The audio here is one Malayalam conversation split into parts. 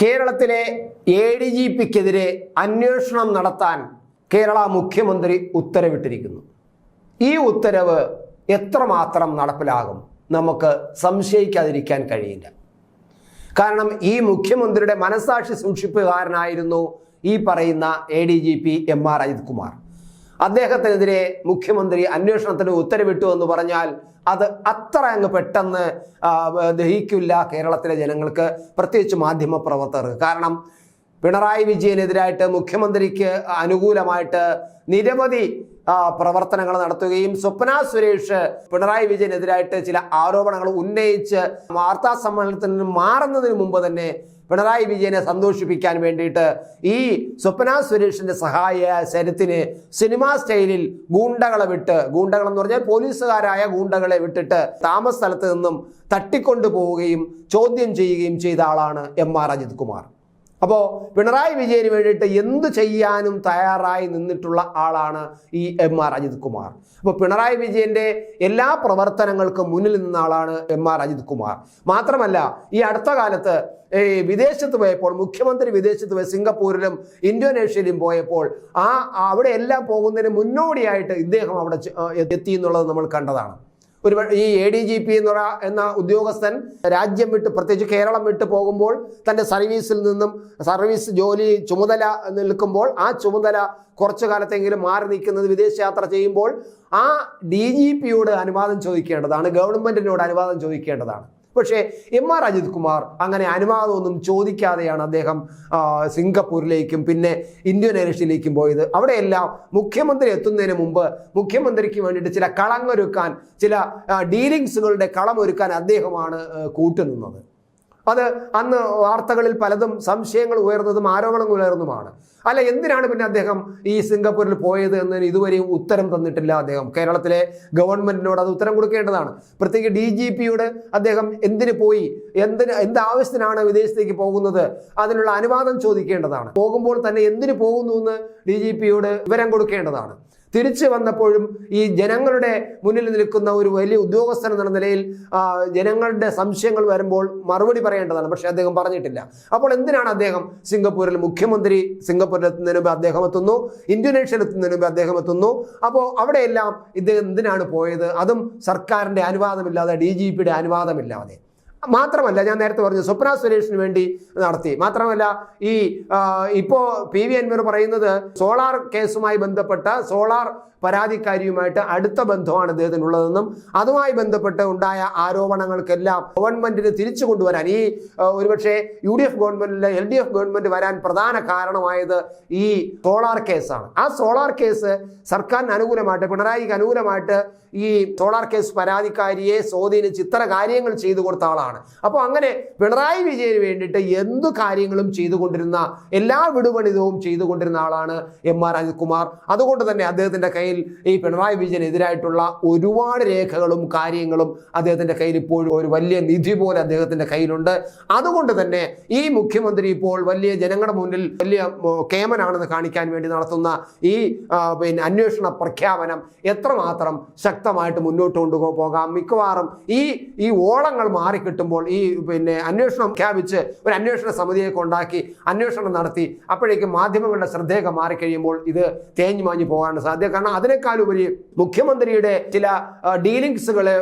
കേരളത്തിലെ എ ഡി ജി പിക്കെതിരെ അന്വേഷണം നടത്താൻ കേരള മുഖ്യമന്ത്രി ഉത്തരവിട്ടിരിക്കുന്നു. ഈ ഉത്തരവ് എത്രമാത്രം നടപ്പിലാകും നമുക്ക് സംശയിക്കാതിരിക്കാൻ കഴിയില്ല. കാരണം ഈ മുഖ്യമന്ത്രിയുടെ മനസാക്ഷി സൂക്ഷിപ്പുകാരനായിരുന്നു ഈ പറയുന്ന A D G P M R Ajith Kumar. അദ്ദേഹത്തിനെതിരെ മുഖ്യമന്ത്രി അന്വേഷണത്തിന് ഉത്തരവിട്ടു എന്ന് പറഞ്ഞാൽ അത് അത്ര അങ്ങ് പെട്ടെന്ന് ദഹിക്കില്ല കേരളത്തിലെ ജനങ്ങൾക്ക്. പ്രത്യേകിച്ച് മാധ്യമ പ്രവർത്തകർക്ക് കാരണം പിണറായി വിജയനെതിരായിട്ട് മുഖ്യമന്ത്രിക്ക് അനുകൂലമായിട്ട് നിരവധി പ്രവർത്തനങ്ങൾ നടത്തുകയും സ്വപ്ന സുരേഷ് പിണറായി വിജയനെതിരായിട്ട് ചില ആരോപണങ്ങൾ ഉന്നയിച്ച് വാർത്താ സമ്മേളനത്തിൽ നിന്ന് മാറുന്നതിന് മുമ്പ് തന്നെ പിണറായി വിജയനെ സന്തോഷിപ്പിക്കാൻ വേണ്ടിയിട്ട് ഈ സ്വപ്ന സുരേഷിന്റെ സഹായ ശരത്തിന് സിനിമാ സ്റ്റൈലിൽ ഗൂണ്ടകളെ വിട്ട് ഗൂണ്ടകൾ എന്ന് പറഞ്ഞാൽ പോലീസുകാരായ ഗൂണ്ടകളെ വിട്ടിട്ട് താമസ സ്ഥലത്ത് നിന്നും തട്ടിക്കൊണ്ടു പോവുകയും ചോദ്യം ചെയ്യുകയും ചെയ്ത ആളാണ് എം ആർ അജിത് കുമാർ. അപ്പോൾ പിണറായി വിജയന് വേണ്ടിയിട്ട് എന്ത് ചെയ്യാനും തയ്യാറായി നിന്നിട്ടുള്ള ആളാണ് ഈ എം ആർ അജിത് കുമാർ. അപ്പോൾ പിണറായി വിജയന്റെ എല്ലാ പ്രവർത്തനങ്ങൾക്കും മുന്നിൽ നിന്ന ആളാണ് എം ആർ അജിത് കുമാർ. മാത്രമല്ല ഈ അടുത്ത കാലത്ത് ഈ വിദേശത്ത് പോയപ്പോൾ മുഖ്യമന്ത്രി വിദേശത്ത് പോയി സിംഗപ്പൂരിലും ഇന്തോനേഷ്യയിലും പോയപ്പോൾ ആ അവിടെ എല്ലാം പോകുന്നതിന് മുന്നോടിയായിട്ട് ഇദ്ദേഹം അവിടെ എത്തി എന്നുള്ളത് നമ്മൾ കണ്ടതാണ്. ഒരു ഈ എ ഡി ജി പി എന്നുള്ള എന്ന ഉദ്യോഗസ്ഥൻ രാജ്യം വിട്ട് പ്രത്യേകിച്ച് കേരളം വിട്ട് പോകുമ്പോൾ തന്റെ സർവീസിൽ നിന്നും സർവീസ് ജോലി ചുമതല നിൽക്കുമ്പോൾ ആ ചുമതല കുറച്ചു കാലത്തെങ്കിലും മാറി നിൽക്കുന്നത് വിദേശയാത്ര ചെയ്യുമ്പോൾ ആ ഡി ജി പിയോട് അനുവാദം ചോദിക്കേണ്ടതാണ് ഗവൺമെന്റിനോട് അനുവാദം ചോദിക്കേണ്ടതാണ്. പക്ഷേ എം ആർ അജിത് കുമാർ അങ്ങനെ അനുവാദമൊന്നും ചോദിക്കാതെയാണ് അദ്ദേഹം സിംഗപ്പൂരിലേക്കും പിന്നെ ഇന്തോനേഷ്യയിലേക്കും പോയത്. അവിടെയെല്ലാം മുഖ്യമന്ത്രി എത്തുന്നതിന് മുമ്പ് മുഖ്യമന്ത്രിക്ക് വേണ്ടിയിട്ട് ചില കളങ്ങൊരുക്കാൻ ചില ഡീലിങ്സുകളുടെ കളമൊരുക്കാൻ അദ്ദേഹമാണ് കൂട്ടുനിന്നത്. അത് അന്ന് വാർത്തകളിൽ പലതും സംശയങ്ങൾ ഉയർന്നതും ആരോപണങ്ങൾ ഉയർന്നതുമാണ്. അല്ല എന്തിനാണ് പിന്നെ അദ്ദേഹം ഈ സിംഗപ്പൂരിൽ പോയത് എന്നതിന് ഇതുവരെയും ഉത്തരം തന്നിട്ടില്ല അദ്ദേഹം? കേരളത്തിലെ ഗവൺമെന്റിനോട് അത് ഉത്തരം കൊടുക്കേണ്ടതാണ്. പ്രത്യേകിച്ച് ഡി ജി പിയോട് അദ്ദേഹം എന്തിന് പോയി? എന്തിന് എന്ത് ആവശ്യത്തിനാണ് വിദേശത്തേക്ക് പോകുന്നത്? അതിനുള്ള അനുവാദം ചോദിക്കേണ്ടതാണ്. പോകുമ്പോൾ തന്നെ എന്തിന് പോകുന്നു എന്ന് ഡി ജി പിയോട് വിവരം കൊടുക്കേണ്ടതാണ്. തിരിച്ചു വന്നപ്പോഴും ഈ ജനങ്ങളുടെ മുന്നിൽ നിൽക്കുന്ന ഒരു വലിയ ഉദ്യോഗസ്ഥൻ എന്ന നിലയിൽ ജനങ്ങളുടെ സംശയങ്ങൾ വരുമ്പോൾ മറുപടി പറയേണ്ടതാണ്. പക്ഷേ അദ്ദേഹം പറഞ്ഞിട്ടില്ല. അപ്പോൾ എന്തിനാണ് അദ്ദേഹം സിംഗപ്പൂരിൽ മുഖ്യമന്ത്രി സിംഗപ്പൂരിൽ എത്തുന്നതിന് മുമ്പ് അദ്ദേഹം എത്തുന്നു? ഇന്തോനേഷ്യയിൽ എത്തുന്നതിന് മുമ്പ് അദ്ദേഹം എത്തുന്നു? അപ്പോൾ അവിടെയെല്ലാം ഇദ്ദേഹം എന്തിനാണ് പോയത്? അതും സർക്കാരിന്റെ അനുവാദമില്ലാതെ ഡി ജി പിയുടെ അനുവാദമില്ലാതെ. മാത്രമല്ല ഞാൻ നേരത്തെ പറഞ്ഞു സ്വപ്ന സുരേഷിന് വേണ്ടി നടത്തി. മാത്രമല്ല ഈ ഇപ്പോൾ ഇപ്പോ പി വി അൻവർ പറയുന്നത് സോളാർ കേസുമായി ബന്ധപ്പെട്ട സോളാർ പരാതിക്കാരിയുമായിട്ട് അടുത്ത ബന്ധമാണ് അദ്ദേഹത്തിനുള്ളതെന്നും അതുമായി ബന്ധപ്പെട്ട് ഉണ്ടായ ആരോപണങ്ങൾക്കെല്ലാം ഗവൺമെന്റിന് തിരിച്ചു കൊണ്ടുവരാൻ ഈ ഒരുപക്ഷെ യു ഡി എഫ് ഗവൺമെന്റിലെ എൽ ഡി എഫ് ഗവൺമെന്റ് വരാൻ പ്രധാന കാരണമായത് ഈ സോളാർ കേസാണ്. ആ സോളാർ കേസ് സർക്കാരിന് അനുകൂലമായിട്ട് പിണറായിക്ക് അനുകൂലമായിട്ട് ഈ സോളാർ കേസ് പരാതിക്കാരിയെ സ്വാധീനിച്ച് ഇത്തരം കാര്യങ്ങൾ ചെയ്തു കൊടുത്ത ആളാണ്. അപ്പോൾ അങ്ങനെ പിണറായി വിജയന് വേണ്ടിയിട്ട് എന്തു കാര്യങ്ങളും ചെയ്തുകൊണ്ടിരുന്ന എല്ലാ വിടുപണിതവും ചെയ്തുകൊണ്ടിരുന്ന ആളാണ് എം ആർ അനിൽകുമാർ. അതുകൊണ്ട് തന്നെ അദ്ദേഹത്തിന്റെ കയ്യിൽ ഈ പിണറായി വിജയനെതിരായിട്ടുള്ള ഒരുപാട് രേഖകളും കാര്യങ്ങളും അദ്ദേഹത്തിന്റെ കയ്യിൽ ഇപ്പോഴും ഒരു വലിയ നിധി പോലെ അദ്ദേഹത്തിന്റെ കയ്യിലുണ്ട്. അതുകൊണ്ട് തന്നെ ഈ മുഖ്യമന്ത്രി ഇപ്പോൾ വലിയ ജനങ്ങളുടെ മുന്നിൽ വലിയ കേമനാണെന്ന് കാണിക്കാൻ വേണ്ടി നടത്തുന്ന ഈ പിന്നെ അന്വേഷണ പ്രഖ്യാപനം എത്രമാത്രം ശക്തമായിട്ട് മുന്നോട്ട് കൊണ്ടുപോകാം മിക്കവാറും ഈ ഈ ഓളങ്ങൾ മാറിക്കിട്ടുമ്പോൾ ഈ പിന്നെ അന്വേഷണം ഖ്യാപിച്ച് ഒരു അന്വേഷണ സമിതിയൊക്കെ ഉണ്ടാക്കി അന്വേഷണം നടത്തി അപ്പോഴേക്കും മാധ്യമങ്ങളുടെ ശ്രദ്ധയൊക്കെ മാറിക്കഴിയുമ്പോൾ ഇത് തേഞ്ഞു മാഞ്ഞു പോകാനാണ് സാധ്യത. കാരണം അതിനേക്കാളുപരി മുഖ്യമന്ത്രിയുടെ ചില ഡീലിങ്സുകളെ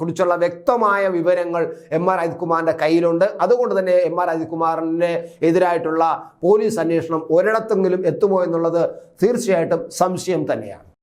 കുറിച്ചുള്ള വ്യക്തമായ വിവരങ്ങൾ എം ആർ അജിത്കുമാറിന്റെ കയ്യിലുണ്ട്. അതുകൊണ്ട് തന്നെ എം ആർ അജിത്കുമാറിന് എതിരായിട്ടുള്ള പോലീസ് അന്വേഷണം ഒരിടത്തെങ്കിലും എത്തുമോ എന്നുള്ളത് തീർച്ചയായിട്ടും സംശയം തന്നെയാണ്.